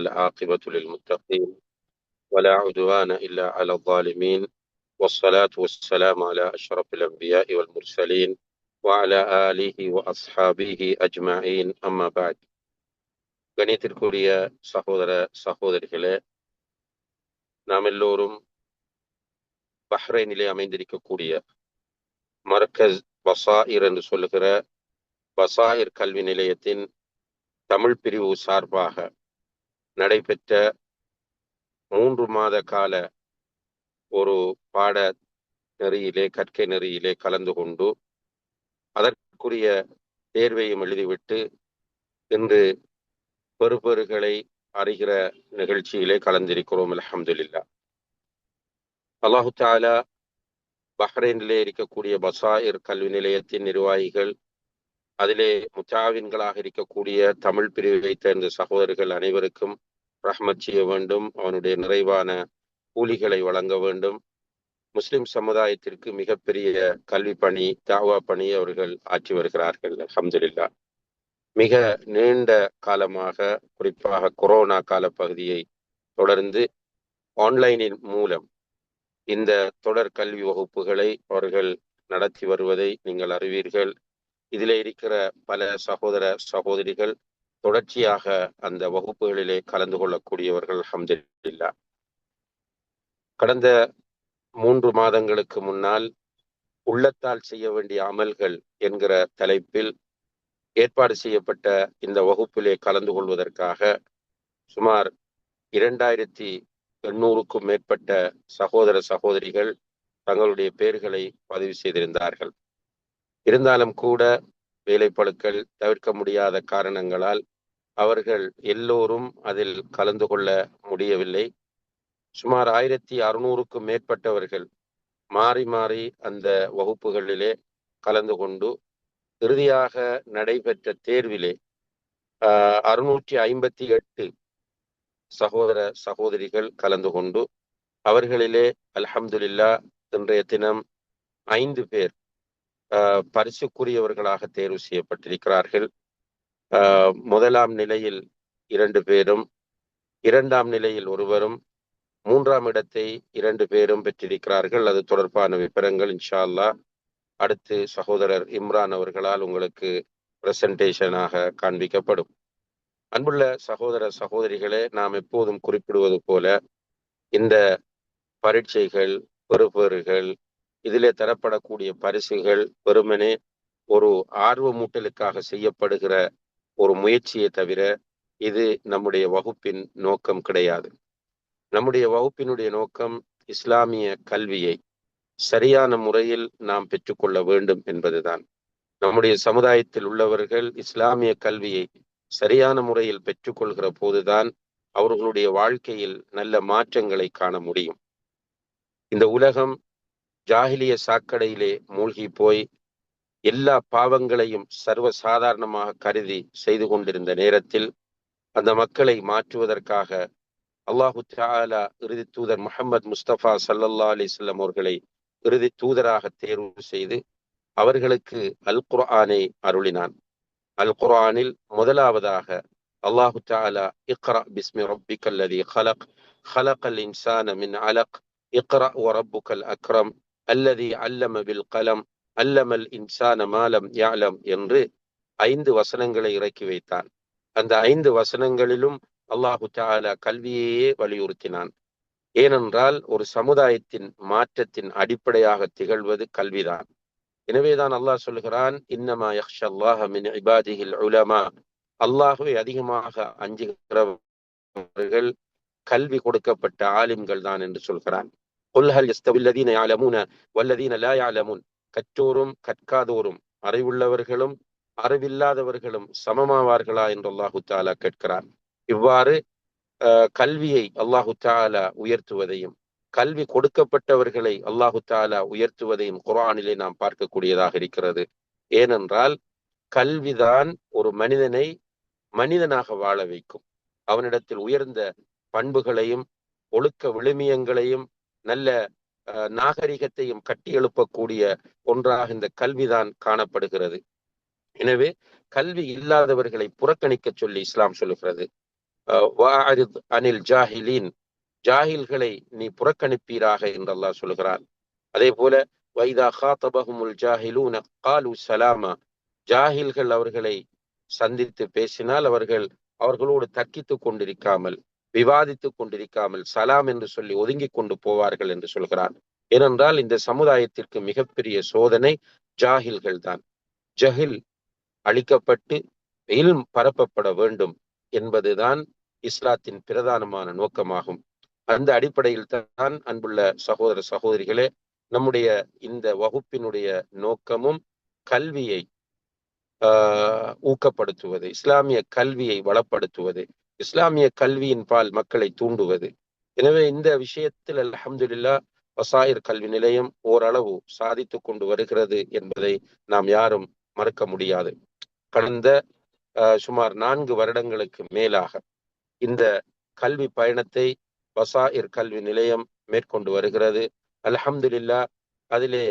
والعاقبة للمتقين ولا عدوان إلا على الظالمين والصلاة والسلام على أشرف الأنبياء والمرسلين وعلى آله وأصحابه أجمعين أما بعد கணித்திற்குரிய சகோதர சகோதரிகளே நாம் எல்லோரும் பஹ்ரைனிலே அமைந்திருக்கக்கூடிய மர்கஸ் பசாயிர் என்று சொல்லுகிற பசாயிர் கல்வி நிலையத்தின் தமிழ் பிரிவு சார்பாக நடைபெற்ற மூன்று மாத கால ஒரு பாட நெறியிலே கற்கை நெறியிலே கலந்து கொண்டு அதற்குரிய தேர்வையும் எழுதிவிட்டு இன்று பெறுபெறுகளை அறிகிற நிகழ்ச்சியிலே கலந்திருக்கிறோம் அலமதுல்லா அல்லாஹு தாலா பஹ்ரைனிலே இருக்கக்கூடிய பசாயிர் கல்வி நிலையத்தின் நிர்வாகிகள் அதிலே முத்தாவின்களாக இருக்கக்கூடிய தமிழ் பிரிவை சேர்ந்த சகோதரர்கள் அனைவருக்கும் ரஹ்மத் செய்ய வேண்டும் அவனுடைய நிறைவான கூலிகளை வழங்க வேண்டும். முஸ்லிம் சமுதாயத்திற்கு மிகப்பெரிய கல்வி பணி தாவா பணி அவர்கள் ஆற்றி வருகிறார்கள் அஹமதுல்லா மிக நீண்ட காலமாக குறிப்பாக கொரோனா கால பகுதியை தொடர்ந்து ஆன்லைனின் மூலம் இந்த தொடர் கல்வி வகுப்புகளை அவர்கள் நடத்தி வருவதை நீங்கள் அறிவீர்கள். இதிலே இருக்கிற பல சகோதர சகோதரிகள் தொடர்ச்சியாக அந்த வகுப்புகளிலே கலந்து கொள்ளக்கூடியவர்கள் அஹமதுல்லா கடந்த மூன்று மாதங்களுக்கு முன்னால் உள்ளத்தால் செய்ய வேண்டிய அமல்கள் என்கிற தலைப்பில் ஏற்பாடு செய்யப்பட்ட இந்த வகுப்பிலே கலந்து கொள்வதற்காக சுமார் இரண்டாயிரத்தி எண்ணூறுக்கும் மேற்பட்ட சகோதர சகோதரிகள் தங்களுடைய பெயர்களை பதிவு செய்திருந்தார்கள். இருந்தாலும் கூட வேலைப்பழுக்கள் தவிர்க்க முடியாத காரணங்களால் அவர்கள் எல்லோரும் அதில் கலந்து கொள்ள முடியவில்லை. சுமார் ஆயிரத்தி அறுநூறுக்கும் மேற்பட்டவர்கள் மாறி மாறி அந்த வகுப்புகளிலே கலந்து கொண்டு இறுதியாக நடைபெற்ற தேர்விலே அறுநூற்றி ஐம்பத்தி எட்டு சகோதர சகோதரிகள் கலந்து கொண்டு அவர்களிலே அல்ஹம்துலில்லா இன்றைய தினம் ஐந்து பேர் பரிசுக்குரியவர்களாக தேர்வு செய்யப்பட்டிருக்கிறார்கள். முதலாம் நிலையில் இரண்டு பேரும் இரண்டாம் நிலையில் ஒருவரும் மூன்றாம் இடத்தை இரண்டு பேரும் பெற்றிருக்கிறார்கள். அது தொடர்பான விவரங்கள் இன்ஷா அல்லா அடுத்து சகோதரர் இம்ரான் அவர்களால் உங்களுக்கு பிரசன்டேஷனாக காண்பிக்கப்படும். அன்புள்ள சகோதர சகோதரிகளே நாம் எப்போதும் குறிப்பிடுவது போல இந்த பரீட்சைகள் பெறுபேறுகள் இதிலே தரப்படக்கூடிய பரிசுகள் வெறுமனே ஒரு ஆர்வமூட்டலுக்காக செய்யப்படுகிற ஒரு முயற்சியை தவிர இது நம்முடைய வகுப்பின் நோக்கம் கிடையாது. நம்முடைய வகுப்பினுடைய நோக்கம் இஸ்லாமிய கல்வியை சரியான முறையில் நாம் பெற்றுக்கொள்ள வேண்டும் என்பதுதான். நம்முடைய சமுதாயத்தில் உள்ளவர்கள் இஸ்லாமிய கல்வியை சரியான முறையில் பெற்றுக்கொள்கிற போதுதான் அவர்களுடைய வாழ்க்கையில் நல்ல மாற்றங்களை காண முடியும். இந்த உலகம் ஜாகிலிய சாக்கடையிலே மூழ்கி போய் எல்லா பாவங்களையும் சர்வசாதாரணமாக கருதி செய்து கொண்டிருந்த நேரத்தில் அந்த மக்களை மாற்றுவதற்காக அல்லாஹு தாலா இறுதி தூதர் முகமது முஸ்தபா சல்லல்லா அலிஸ்லாம் அவர்களை இறுதி தூதராக தேர்வு செய்து அவர்களுக்கு அல் குர்ஆனை அருளினான். அல் குர்ஆனில் முதலாவதாக அல்லாஹு தாலா இக்ரா பிஸ்மி ரப்பிக் அல்லதி ஹலக் ஹலக் அல் இன்சான மின் அலக் இக்ரா ஒரப்புக்கல் அக்ரம் அல்லதி அல்லம பில் கலம் அல்லமல் இன்சான மாலம் யாலம் என்று ஐந்து வசனங்களை இறக்கி வைத்தான். அந்த ஐந்து வசனங்களிலும் அல்லாஹு தாலா கல்வியையே வலியுறுத்தினான். ஏனென்றால் ஒரு சமுதாயத்தின் மாற்றத்தின் அடிப்படையாக திகழ்வது கல்விதான். எனவேதான் அல்லாஹ் சொல்கிறான் இன்னமா யக்ஷல்லாஹ மின் உலமா அல்லாஹுவை அதிகமாக அஞ்சுகிறவர்கள் கல்வி கொடுக்கப்பட்ட ஆலிம்கள் தான் என்று சொல்கிறான். கொல்ஹல் எஸ்தவில்லதீன யாலமூன வல்லதீன லா கற்றோரும் கற்காதோரும் அறிவுள்ளவர்களும் அறிவில்லாதவர்களும் சமமாவார்களா என்று அல்லாஹு தாலா கேட்கிறான் இவ்வாறு கல்வியை அல்லாஹு தாலா உயர்த்துவதையும் கல்வி கொடுக்கப்பட்டவர்களை அல்லாஹு தாலா உயர்த்துவதையும் குரானிலே நாம் பார்க்கக்கூடியதாக இருக்கிறது ஏனென்றால் கல்விதான் ஒரு மனிதனை மனிதனாக வாழ வைக்கும் அவனிடத்தில் உயர்ந்த பண்புகளையும் ஒழுக்க விழுமியங்களையும் நல்ல நாகரிகத்தையும் கட்டி எழுப்பக்கூடிய ஒன்றாக இந்த கல்விதான் காணப்படுகிறது. எனவே கல்வி இல்லாதவர்களை புறக்கணிக்க சொல்லி இஸ்லாம் சொல்லுகிறது. அனில் ஜாஹிலின் ஜாஹில்களை நீ புறக்கணிப்பீராக என்று அல்லாஹ் சொல்கிறான். அதே போல வைதா ஹாத்தபஹுமுல் ஜாஹிலூன காலு சலாமா ஜாஹில்கள் அவர்களை சந்தித்து பேசினால் அவர்கள் அவர்களோடு தர்க்கித்துக் கொண்டிருக்காமல் விவாதித்துக் கொண்டிருக்காமல் சலாம் என்று சொல்லி ஒதுங்கி கொண்டு போவார்கள் என்று சொல்கிறான். ஏனென்றால் இந்த சமுதாயத்திற்கு மிகப்பெரிய சோதனை ஜாகில்கள் தான். ஜஹில் அழிக்கப்பட்டு வெயில் பரப்பப்பட வேண்டும் என்பதுதான் இஸ்லாத்தின் பிரதானமான நோக்கமாகும். அந்த அடிப்படையில் தான் அன்புள்ள சகோதர சகோதரிகளே நம்முடைய இந்த வகுப்பினுடைய நோக்கமும் கல்வியை ஆஹ் ஊக்கப்படுத்துவது இஸ்லாமிய கல்வியை வளப்படுத்துவது இஸ்லாமிய கல்வியின் பால் மக்களை தூண்டுவது. எனவே இந்த விஷயத்தில் அலமதுல்லா வசாயிர் கல்வி நிலையம் ஓரளவு சாதித்து கொண்டு வருகிறது என்பதை நாம் யாரும் மறுக்க முடியாது. கடந்த சுமார் நான்கு வருடங்களுக்கு மேலாக இந்த கல்வி பயணத்தை வசாயிர் கல்வி நிலையம் மேற்கொண்டு வருகிறது. அலஹம்துல்லா அதிலே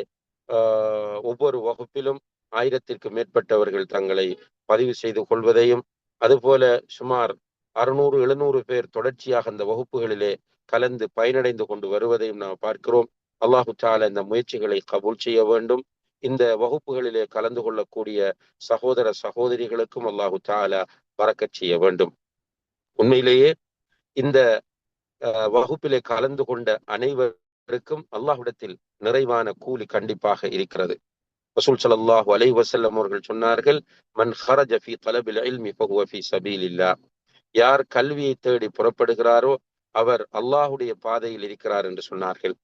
ஒவ்வொரு வகுப்பிலும் ஆயிரத்திற்கு மேற்பட்டவர்கள் தங்களை பதிவு செய்து கொள்வதையும் அதுபோல சுமார் அறுநூறு எழுநூறு பேர் தொடர்ச்சியாக அந்த வகுப்புகளிலே கலந்து பயனடைந்து கொண்டு வருவதையும் நாம் பார்க்கிறோம். அல்லாஹு தால இந்த முயற்சிகளை கபூல் செய்ய வேண்டும். இந்த வகுப்புகளிலே கலந்து கொள்ளக்கூடிய சகோதர சகோதரிகளுக்கும் அல்லாஹு தால பறக்கச் செய்ய வேண்டும். உண்மையிலேயே இந்த வகுப்பிலே கலந்து கொண்ட அனைவருக்கும் அல்லாஹுடத்தில் நிறைவான கூலி கண்டிப்பாக இருக்கிறது. வசூல் சல்லாஹூ அலை வசல்லம் அவர்கள் சொன்னார்கள் மன் ஹரஜ ஃபி தலபில் இல்மி ஃபஹுவ ஃபி சபீலில்லா யார் கல்வியை தேடி புறப்படுகிறாரோ அவர் அல்லாஹுடைய பாதையில் இருக்கிறார் என்று சொன்னார்கள்.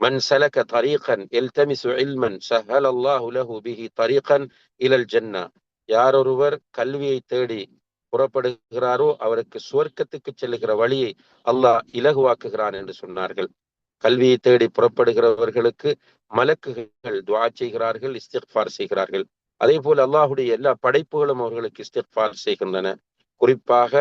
மன் سلك طريقا يلتمس علما سهل الله له به طريقا இலல் الجنه யார் ஒருவர் கல்வியை தேடி புறப்படுகிறாரோ அவருக்கு சுவர்க்கத்துக்கு செல்லுகிற வழியை அல்லாஹ் இலகுவாக்குகிறான் என்று சொன்னார்கள். கல்வியை தேடி புறப்படுகிறவர்களுக்கு மலக்குகள் துவா செய்கிறார்கள் இஸ்திஃபார் செய்கிறார்கள். அதே போல் அல்லாஹுடைய எல்லா படைப்புகளும் அவர்களுக்கு இஸ்திஃபார் செய்கின்றன. குறிப்பாக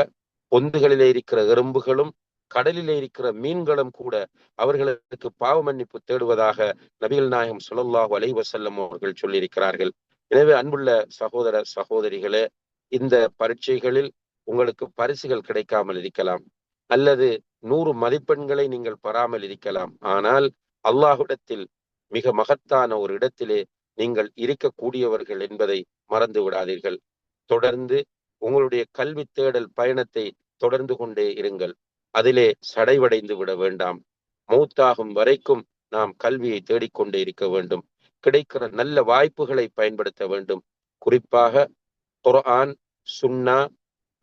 பொந்துகளிலே இருக்கிற எறும்புகளும் கடலிலே இருக்கிற மீன்களும் கூட அவர்களுக்கு பாவ மன்னிப்பு தேடுவதாக நபிகள் நாயகம் சுழல்லாஹு அலைவசல்லம் அவர்கள் சொல்லியிருக்கிறார்கள். எனவே அன்புள்ள சகோதர சகோதரிகளே இந்த பரீட்சைகளில் உங்களுக்கு பரிசுகள் கிடைக்காமல் இருக்கலாம். அல்லது நூறு மதிப்பெண்களை நீங்கள் பெறாமல் இருக்கலாம். ஆனால் அல்லாஹுடத்தில் மிக மகத்தான ஒரு இடத்திலே நீங்கள் இருக்கக்கூடியவர்கள் என்பதை மறந்து விடாதீர்கள். தொடர்ந்து உங்களுடைய கல்வி தேடல் பயணத்தை தொடர்ந்து கொண்டே இருங்கள். அதிலே சடைவடைந்து விட வேண்டாம். மூத்தாகும் வரைக்கும் நாம் கல்வியை தேடிக்கொண்டே இருக்க வேண்டும். கிடைக்கிற நல்ல வாய்ப்புகளை பயன்படுத்த வேண்டும். குறிப்பாக குர்ஆன் சுன்னா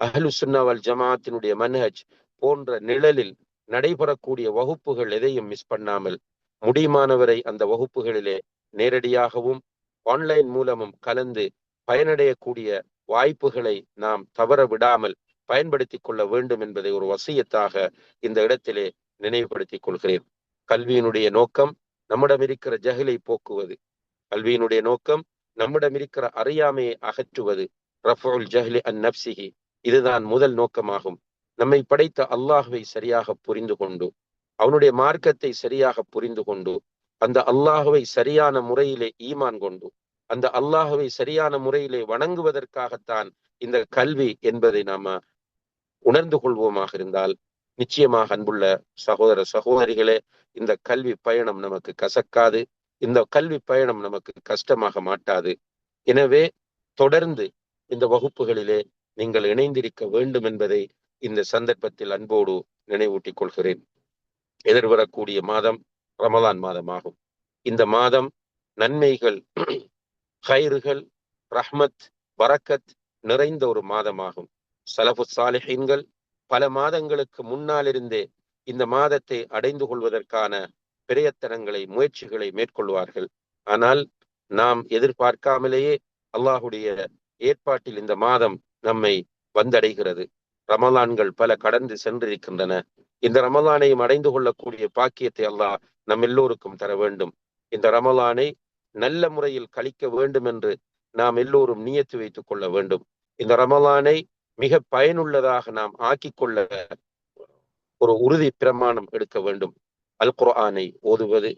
அஹ்லு சுன்னாவல் ஜமாத்தினுடைய மன்ஹஜ் போன்ற நிழலில் நடைபெறக்கூடிய வகுப்புகள் எதையும் மிஸ் பண்ணாமல் முடியுமானவரை அந்த வகுப்புகளிலே நேரடியாகவும் ஆன்லைன் மூலமும் கலந்து பயனடையக்கூடிய வாய்ப்புகளை நாம் தவற விடாமல் பயன்படுத்திக் கொள்ள வேண்டும் என்பதை ஒரு வசியத்தாக இந்த இடத்திலே நினைவுபடுத்திக் கொள்கிறேன். கல்வியினுடைய நோக்கம் நம்மிடம் இருக்கிற ஜஹிலை போக்குவது. கல்வியினுடைய நோக்கம் நம்மிடம் இருக்கிற அறியாமையை அகற்றுவது. ரஃபுல் ஜஹ்லி அன் நப்சிஹி இதுதான் முதல் நோக்கமாகும். நம்மை படைத்த அல்லாஹுவை சரியாக புரிந்து கொண்டு அவனுடைய மார்க்கத்தை சரியாக புரிந்து கொண்டு அந்த அல்லாஹுவை சரியான முறையிலே ஈமான் கொண்டு அந்த அல்லாஹுவை சரியான முறையிலே வணங்குவதற்காகத்தான் இந்த கல்வி என்பதை நாம உணர்ந்து கொள்வோமாக இருந்தால் நிச்சயமாக அன்புள்ள சகோதர சகோதரிகளே இந்த கல்வி பயணம் நமக்கு கசக்காது. இந்த கல்வி பயணம் நமக்கு கஷ்டமாக மாட்டாது. எனவே தொடர்ந்து இந்த வகுப்புகளிலே நீங்கள் இணைந்திருக்க வேண்டும் என்பதை இந்த சந்தர்ப்பத்தில் அன்போடு நினைவூட்டிக் கொள்கிறேன். எதிர்வரக்கூடிய மாதம் ரமலான் மாதமாகும். இந்த மாதம் நன்மைகள் ஹைறுகள் ரஹ்மத் வரக்கத் நிறைந்த ஒரு மாதமாகும். சலபு சாலிஹீன்கள் பல மாதங்களுக்கு முன்னாலிருந்தே இந்த மாதத்தை அடைந்து கொள்வதற்கான பிரயத்தனங்களை முயற்சிகளை மேற்கொள்வார்கள். ஆனால் நாம் எதிர்பார்க்காமலேயே அல்லாஹுடைய ஏற்பாட்டில் இந்த மாதம் நம்மை வந்தடைகிறது. ரமலான்கள் பல கடந்து சென்றிருக்கின்றன. இந்த ரமலானையும் அடைந்து கொள்ளக்கூடிய பாக்கியத்தை அல்லாஹ் நம் எல்லோருக்கும் தர வேண்டும். இந்த ரமலானை நல்ல முறையில் கழிக்க வேண்டும் என்று நாம் எல்லோரும் நியத்து வைத்துக் கொள்ள வேண்டும். இந்த ரமலானை மிக பயனுள்ளதாக நாம் ஆக்கிக் கொள்ள ஒரு உறுதி பிரமாணம் எடுக்க வேண்டும். அல் குர்ஆனை ஓதுவது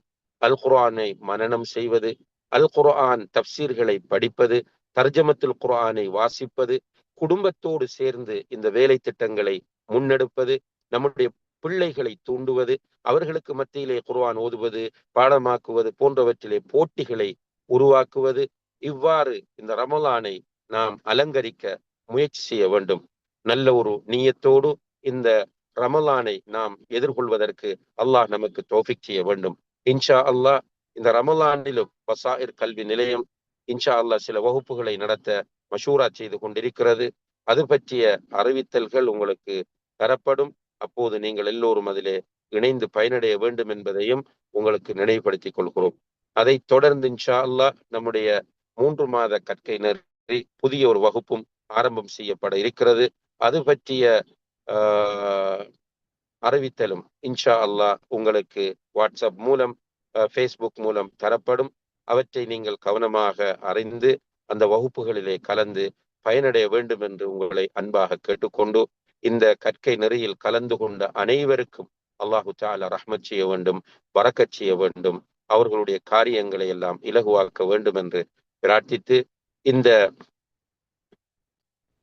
அல் குர்ஆனை மனனம் செய்வது அல் குர்ஆன் தப்சீர்களை படிப்பது தர்ஜமத்துல் குர்ஆனை வாசிப்பது குடும்பத்தோடு சேர்ந்து இந்த வேலை திட்டங்களை முன்னெடுப்பது நம்முடைய பிள்ளைகளை தூண்டுவது அவர்களுக்கு மத்தியிலே குர்வான் ஓதுவது பாடமாக்குவது போன்றவற்றிலே போட்டிகளை உருவாக்குவது இவ்வாறு இந்த ரமலானை நாம் அலங்கரிக்க முயற்சி செய்ய வேண்டும். நல்ல ஒரு நீயத்தோடு இந்த ரமலானை நாம் எதிர்கொள்வதற்கு அல்லாஹ் நமக்கு தோஃபிக் செய்ய வேண்டும். இன்ஷா அல்லாஹ் இந்த ரமலானிலும் பசாயிர் கல்வி நிலையம் இன்ஷா அல்லாஹ் சில வகுப்புகளை நடத்த மஷூரா செய்து கொண்டிருக்கிறது. அது பற்றிய அறிவித்தல்கள் உங்களுக்கு தரப்படும். அப்போது நீங்கள் எல்லோரும் அதிலே இணைந்து பயனடைய வேண்டும் என்பதையும் உங்களுக்கு நினைவுபடுத்திக் கொள்கிறோம். அதை தொடர்ந்து இன்ஷா அல்லாஹ் நம்முடைய மூன்று மாத கற்கை நெறி புதிய ஒரு வகுப்பும் ஆரம்பம் செய்யப்பட இருக்கிறது. அது பற்றிய அறிவித்தலும் இன்ஷா அல்லாஹ் உங்களுக்கு வாட்ஸ்அப் மூலம் ஃபேஸ்புக் மூலம் தரப்படும். அவற்றை நீங்கள் கவனமாக அறிந்து அந்த வகுப்புகளிலே கலந்து பயனடைய வேண்டும் என்று உங்களை அன்பாக கேட்டுக்கொண்டு இந்த கற்கை நெறியில் கலந்து கொண்ட அனைவருக்கும் அல்லாஹு தால ரஹ்மத் செய்ய வேண்டும் வரக்கச் செய்ய வேண்டும் அவர்களுடைய காரியங்களை எல்லாம் இலகுவாக்க வேண்டும் என்று பிரார்த்தித்து இந்த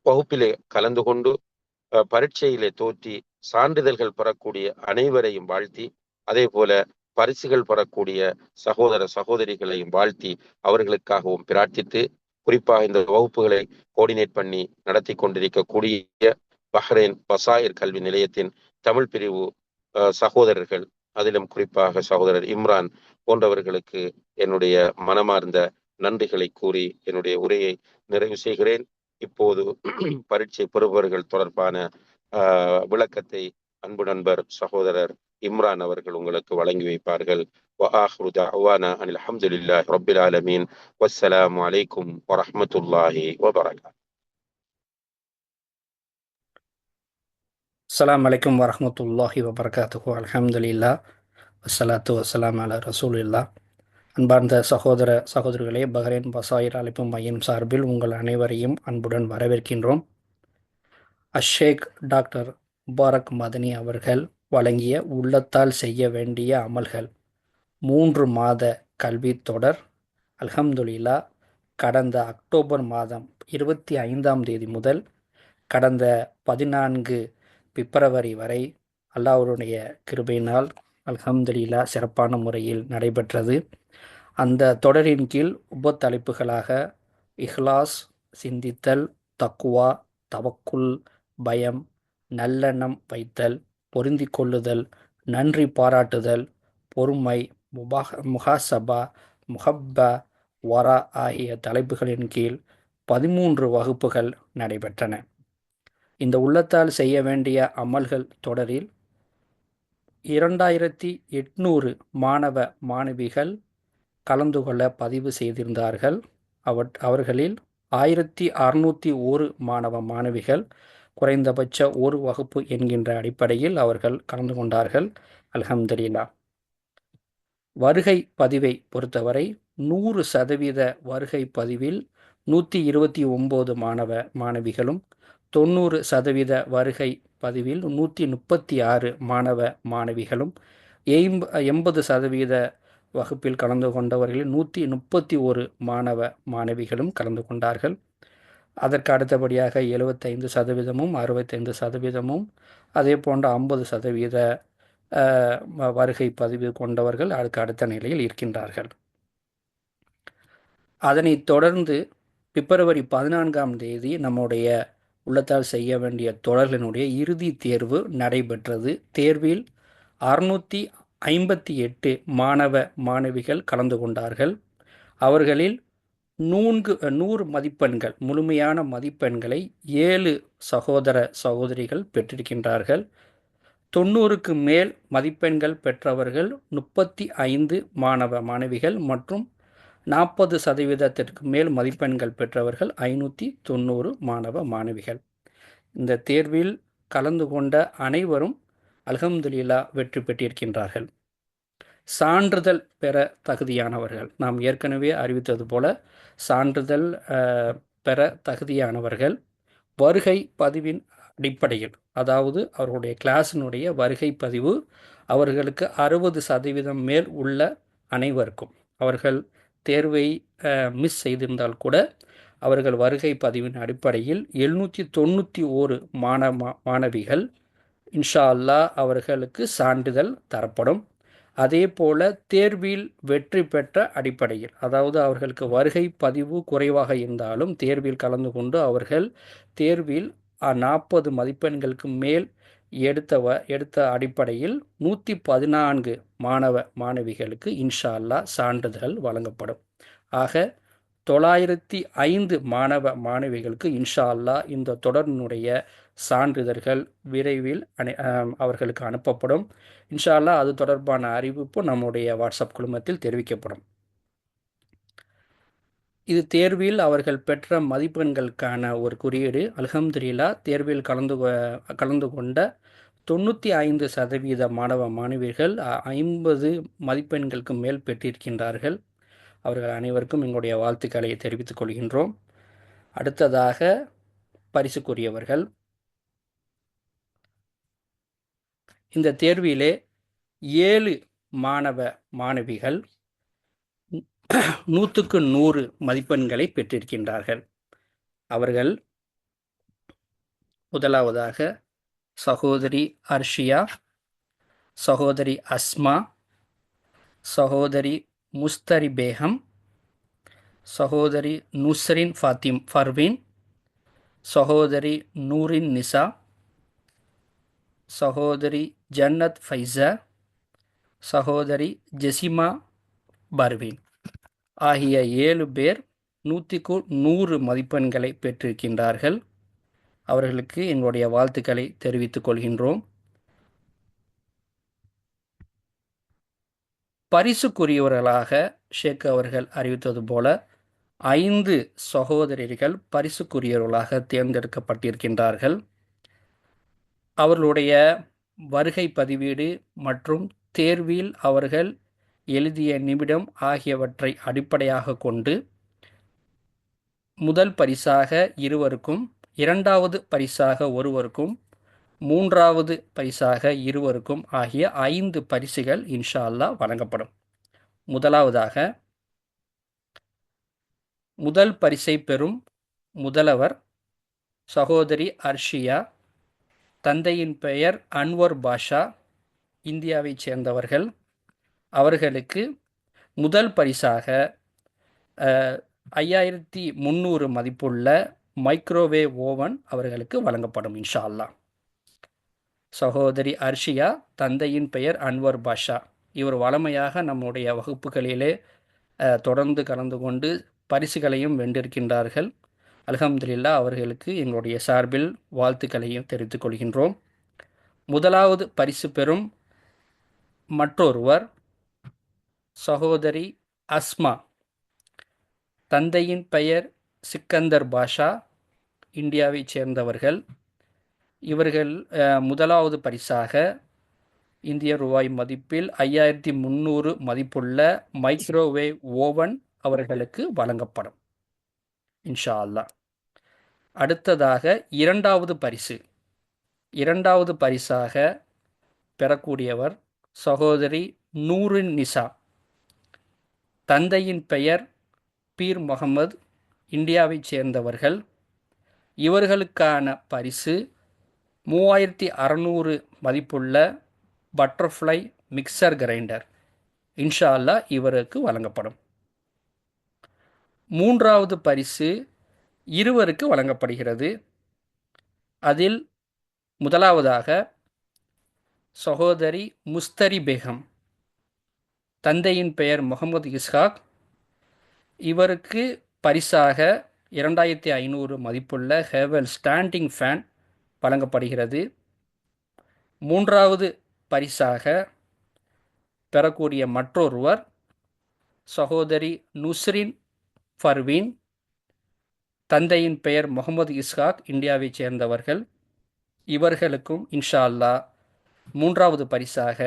வகுப்பிலே கலந்து கொண்டு பரீட்சையிலே தோற்றி சான்றிதழ்கள் பெறக்கூடிய அனைவரையும் வாழ்த்தி அதே போல பரிசுகள் பெறக்கூடிய சகோதர சகோதரிகளையும் வாழ்த்தி அவர்களுக்காகவும் பிரார்த்தித்து குறிப்பாக இந்த வகுப்புகளை கோஆர்டினேட் பண்ணி நடத்தி கொண்டிருக்கக்கூடிய பஹ்ரைன் பசாயிர் கல்வி நிலையத்தின் தமிழ் பிரிவு சகோதரர்கள் அதிலும் குறிப்பாக சகோதரர் இம்ரான் போன்றவர்களுக்கு என்னுடைய மனமார்ந்த நன்றிகளை கூறி என்னுடைய உரையை நிறைவு செய்கிறேன் இப்போது பரீட்சை பெறுபவர்கள் தொடர்பான விளக்கத்தை அன்பு நண்பர் சகோதரர் இம்ரான் அவர்கள் உங்களுக்கு வழங்கி வைப்பார்கள் وآخر دعوانا أن الحمد لله رب العالمين والسلام عليكم ورحمة الله وبركاته அஸ்லாம் வலைக்கம் வரமத்துல்லாஹி வபர்காத்துஹு அலமதுல்லா வசலாத்து வசலாம் அல ரசூலில்லா அன்பார்ந்த சகோதர சகோதரிகளே பஹ்ரைன் பசாயிர் அழைப்பு மையம் சார்பில் உங்கள் அனைவரையும் அன்புடன் வரவேற்கின்றோம். அஷேக் டாக்டர் முபாரக் மதனி அவர்கள் வழங்கிய உள்ளத்தால் செய்ய வேண்டிய அமல்கள். மூன்று மாத கல்வி தொடர். அல்ஹம்துலில்லா கடந்த அக்டோபர் மாதம் இருபத்தி ஐந்தாம் தேதி முதல் கடந்த பதினான்கு பிப்ரவரி வரை அல்லாஹருடைய கிருபையினால் அல்ஹம்துலில்லா சிறப்பான முறையில் நடைபெற்றது. அந்த தொடரின் கீழ் உபத்தலைப்புகளாக இஹ்லாஸ் சிந்தித்தல் தக்குவா தவக்குல் பயம் நல்லெண்ணம் வைத்தல் பொருந்தி கொள்ளுதல் நன்றி பாராட்டுதல் பொறுமை முபாக முகாசபா முஹப்பா வரா ஆகிய தலைப்புகளின் கீழ் பதிமூன்று வகுப்புகள் நடைபெற்றன. இந்த உள்ளத்தால் செய்ய வேண்டிய அமல்கள் தொடரில் இரண்டாயிரத்தி எட்நூறு மாணவ மாணவிகள் கலந்து கொள்ள பதிவு செய்திருந்தார்கள். அவட் அவர்களில் ஆயிரத்தி அறுநூற்றி ஒரு மாணவ மாணவிகள் குறைந்தபட்ச ஒரு வகுப்பு என்கின்ற அடிப்படையில் அவர்கள் கலந்து கொண்டார்கள். அல்ஹம்துலில்லா. வருகை பதிவை பொறுத்தவரை நூறு சதவீத வருகை பதிவில் நூற்றி இருபத்தி ஒம்பது மாணவ மாணவிகளும் தொண்ணூறு சதவீத வருகை பதிவில் நூற்றி முப்பத்தி ஆறு மாணவ மாணவிகளும் எய்ம்ப எண்பது சதவீத வகுப்பில் கலந்து கொண்டவர்களில் நூற்றி முப்பத்தி ஒரு மாணவ மாணவிகளும் கலந்து கொண்டார்கள். அதற்கு அடுத்தபடியாக எழுபத்தைந்து சதவீதமும் அறுபத்தைந்து சதவீதமும் அதே போன்ற ஐம்பது சதவீத வருகை பதிவு கொண்டவர்கள் அதுக்கு அடுத்த நிலையில் இருக்கின்றார்கள். அதனைத் தொடர்ந்து பிப்ரவரி பதினான்காம் தேதி நம்முடைய உள்ளத்தால் செய்ய வேண்டிய தொடர்களினுடைய இறுதி தேர்வு நடைபெற்றது. தேர்வில் அறுநூற்றி ஐம்பத்தி எட்டு மாணவ மாணவிகள் கலந்து கொண்டார்கள். அவர்களில் நூன்கு நூறு மதிப்பெண்கள் முழுமையான மதிப்பெண்களை ஏழு சகோதர சகோதரிகள் பெற்றிருக்கின்றார்கள். தொண்ணூறுக்கு மேல் மதிப்பெண்கள் பெற்றவர்கள் முப்பத்தி ஐந்து மாணவ மாணவிகள் மற்றும் நாற்பது சதவீதத்திற்கு மேல் மதிப்பெண்கள் பெற்றவர்கள் ஐநூற்றி தொண்ணூறு மாணவ மாணவிகள். இந்த தேர்வில் கலந்து கொண்ட அனைவரும் அல்ஹம்துலில்லா வெற்றி பெற்றிருக்கின்றார்கள். சான்றிதழ் பெற தகுதியானவர்கள். நாம் ஏற்கனவே அறிவித்தது போல சான்றிதழ் பெற தகுதியானவர்கள் வருகை பதிவின் அடிப்படையில் அதாவது அவர்களுடைய கிளாஸினுடைய வருகை பதிவு அவர்களுக்கு அறுபது சதவீதம் மேல் உள்ள அனைவருக்கும். அவர்கள் தேர்வை மிஸ் செய்திருந்தால் கூட அவர்கள் வருகை பதிவின் அடிப்படையில் எழுநூற்றி தொண்ணூற்றி ஓரு மாண மாணவிகள் இன்ஷா அல்லாஹ் அவர்களுக்கு சான்றிதழ் தரப்படும். அதே போல தேர்வில் வெற்றி பெற்ற அடிப்படையில் அதாவது அவர்களுக்கு வருகை பதிவு குறைவாக இருந்தாலும் தேர்வில் கலந்து கொண்டு அவர்கள் தேர்வில் நாற்பது மதிப்பெண்களுக்கு மேல் எடுத்தவ எடுத்த அடிப்படையில் நூற்றி பதினான்கு மாணவ மாணவிகளுக்கு இன்ஷா சான்றிதழ் வழங்கப்படும். ஆக தொள்ளாயிரத்தி ஐந்து மாணவ மாணவிகளுக்கு இன்ஷா அல்லாஹ் இந்த தொடர்னுடைய சான்றிதழ்கள் விரைவில் அனு அவர்களுக்கு அனுப்பப்படும். இன்ஷா அது தொடர்பான அறிவிப்பு நம்முடைய வாட்ஸ்அப் குழுமத்தில் தெரிவிக்கப்படும். இது தேர்வில் அவர்கள் பெற்ற மதிப்பெண்களுக்கான ஒரு குறியீடு. அல்ஹம்துலில்லா தேர்வில் கலந்து கலந்து கொண்ட தொண்ணூற்றி ஐந்து சதவீத மாணவ மாணவியர்கள் ஐம்பது மதிப்பெண்களுக்கு மேல் பெற்றிருக்கின்றார்கள். அவர்கள் அனைவருக்கும் எங்களுடைய வாழ்த்துக்களை தெரிவித்துக் கொள்கின்றோம். அடுத்ததாக பரிசுக்குரியவர்கள். இந்த தேர்விலே ஏழு மாணவ மாணவிகள் நூற்றுக்கு நூறு மதிப்பெண்களை பெற்றிருக்கின்றார்கள். அவர்கள் முதலாவதாக சகோதரி அர்ஷியா சகோதரி அஸ்மா சகோதரி முஸ்தரி பேகம் சகோதரி நுஸ்ரின் ஃபாத்திம் ஃபர்வின் சகோதரி நூரின் நிசா சகோதரி ஜன்னத் ஃபைசா சகோதரி ஜெசிமா பர்வீன். ஆகிய ஏழு பேர் நூற்றிக்கு நூறு மதிப்பெண்களை பெற்றிருக்கின்றார்கள். அவர்களுக்கு எங்களுடைய வாழ்த்துக்களை தெரிவித்துக் கொள்கின்றோம். பரிசுக்குரியவர்களாக ஷேக் அவர்கள் அறிவித்தது போல ஐந்து சகோதரர்கள் பரிசுக்குரியவர்களாக தேர்ந்தெடுக்கப்பட்டிருக்கின்றார்கள். அவர்களுடைய வருகை பதிவீடு மற்றும் தேர்வில் அவர்கள் எழுதிய நிமிடம் ஆகியவற்றை அடிப்படையாக கொண்டு முதல் பரிசாக இருவருக்கும் இரண்டாவது பரிசாக ஒருவருக்கும் மூன்றாவது பரிசாக இருவருக்கும் ஆகிய ஐந்து பரிசுகள் இன்ஷா அல்லா வழங்கப்படும். முதலாவதாக முதல் பரிசை பெறும் முதலவர் சகோதரி அர்ஷியா தந்தையின் பெயர் அன்வர் பாஷா இந்தியாவைச் சேர்ந்தவர்கள். அவர்களுக்கு முதல் பரிசாக ஐயாயிரத்தி முந்நூறு மதிப்புள்ள மைக்ரோவேவ் ஓவன் அவர்களுக்கு வழங்கப்படும் இன்ஷா அல்லா சகோதரி அர்ஷியா தந்தையின் பெயர் அன்வர் பாஷா. இவர் வளமையாக நம்முடைய வகுப்புகளிலே தொடர்ந்து கலந்து கொண்டு பரிசுகளையும் வென்றிருக்கின்றார்கள். அலகம்துல்லா அவர்களுக்கு எங்களுடைய சார்பில் வாழ்த்துக்களையும் தெரிவித்துக் கொள்கின்றோம். முதலாவது பரிசு பெறும் மற்றொருவர் சகோதரி அஸ்மா. தந்தையின் பெயர் சிக்கந்தர் பாஷா. இந்தியாவைச் சேர்ந்தவர்கள். இவர்கள் முதலாவது பரிசாக இந்திய ரூபாய் மதிப்பில் ஐயாயிரத்தி முந்நூறு மதிப்புள்ள மைக்ரோவேவ் ஓவன் அவர்களுக்கு வழங்கப்படும். இன்ஷா அல்லா அடுத்ததாக இரண்டாவது பரிசு. இரண்டாவது பரிசாக பெறக்கூடியவர் சகோதரி நூரின் நிசா. தந்தையின் பெயர் பீர் முகமது இந்தியாவைச் சேர்ந்தவர்கள். இவர்களுக்கான பரிசு மூவாயிரத்தி அறநூறு மதிப்புள்ள பட்டர்ஃப்ளை மிக்சர் கிரைண்டர். இன்ஷா அல்லா இவருக்கு வழங்கப்படும். மூன்றாவது பரிசு இருவருக்கு வழங்கப்படுகிறது. அதில் முதலாவதாக சகோதரி முஸ்தரி பேகம் தந்தையின் பெயர் முகமது இஸ்ஹாக். இவருக்கு பரிசாக இரண்டாயிரத்தி ஐநூறு மதிப்புள்ள ஹேவல் ஸ்டாண்டிங் ஃபேன் வழங்கப்படுகிறது. மூன்றாவது பரிசாக பெறக்கூடிய மற்றொருவர் சகோதரி நுஸ்ரின் ஃபர்வீன் தந்தையின் பெயர் முகமது இஸ்ஹாக் இந்தியாவைச் சேர்ந்தவர்கள். இவர்களுக்கும் இன்ஷா அல்லா மூன்றாவது பரிசாக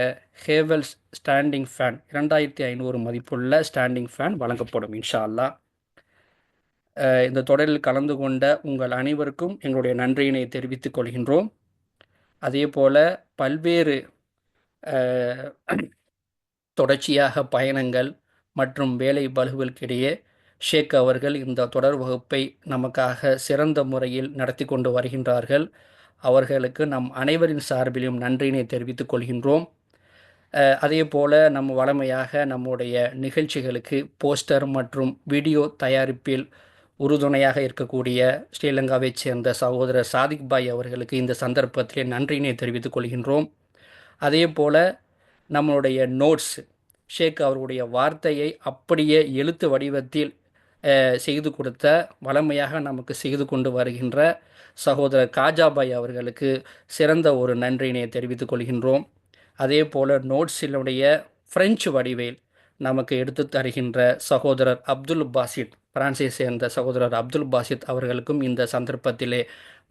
ஹேவல்ஸ் ஸ்டாண்டிங் ஃபேன் இரண்டாயிரத்தி ஐநூறு மதிப்புள்ள ஸ்டாண்டிங் ஃபேன் வழங்கப்படும் இன்ஷா அல்லா இந்த தொடரில் கலந்து கொண்ட உங்கள் அனைவருக்கும் எங்களுடைய நன்றியினை தெரிவித்துக் கொள்கின்றோம். அதே போல பல்வேறு தொடர்ச்சியாக பயணங்கள் மற்றும் வேலை பலுகளுக்கிடையே ஷேக் அவர்கள் இந்த தொடர் வகுப்பை நமக்காக சிறந்த முறையில் நடத்தி கொண்டு வருகின்றார்கள். அவர்களுக்கு நம் அனைவரின் சார்பிலும் நன்றியினை தெரிவித்துக் கொள்கின்றோம். அதே போல் நம்ம வழமையாக நம்முடைய நிகழ்ச்சிகளுக்கு போஸ்டர் மற்றும் வீடியோ தயாரிப்பில் உறுதுணையாக இருக்கக்கூடிய ஸ்ரீலங்காவைச் சேர்ந்த சகோதரர் சாதிக் பாய் அவர்களுக்கு இந்த சந்தர்ப்பத்திலே நன்றியினை தெரிவித்துக் கொள்கின்றோம். அதே போல் நம்மளுடைய நோட்ஸ் ஷேக் அவருடைய வார்த்தையை அப்படியே எழுத்து வடிவத்தில் செய்து கொடுத்த வளமையாக நமக்கு செய்து கொண்டு வருகின்ற சகோதரர் காஜாபாய் அவர்களுக்கு சிறந்த ஒரு நன்றியினை தெரிவித்துக் கொள்கின்றோம். அதே போல் நோட்ஸினுடைய பிரெஞ்சு வடிவேல் நமக்கு எடுத்து தருகின்ற சகோதரர் அப்துல் பாசித் பிரான்சை சேர்ந்த சகோதரர் அப்துல் பாசித் அவர்களுக்கும் இந்த சந்தர்ப்பத்திலே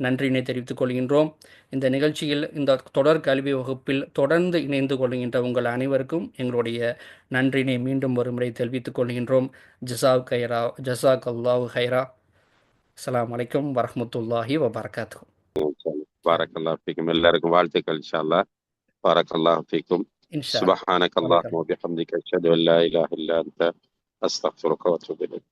நன்றியினை தெரிவித்துக் கொள்கின்றோம். இந்த நிகழ்ச்சியில் இந்த தொடர் கல்வி வகுப்பில் தொடர்ந்து இணைந்து கொள்கின்ற உங்கள் அனைவருக்கும் எங்களுடைய நன்றியினை மீண்டும் ஒருமுறை தெரிவித்துக் கொள்கின்றோம். ஜசாவ் கைரா ஜசாக் அல்லாஹ் ஹைரா அஸ்ஸலாமு அலைக்கும் வரஹ்மத்துல்லாஹி வபரகாத்து பாரக்கல்லாஹ் ஃபீக்கும் எல்லாருக்கும் வாழ்த்துக்கள் இன்ஷா அல்லாஹ் பாரக்கல்லாஹ் ஃபீக்கும் இன்ஷா சுபஹானக அல்லாஹும்ம வபிஹம்திக அஷ்ஹது அன் லா இலாஹ இல்லா அன்த அஸ்தக்ஃபிருக வ அத்தூபு இலைக்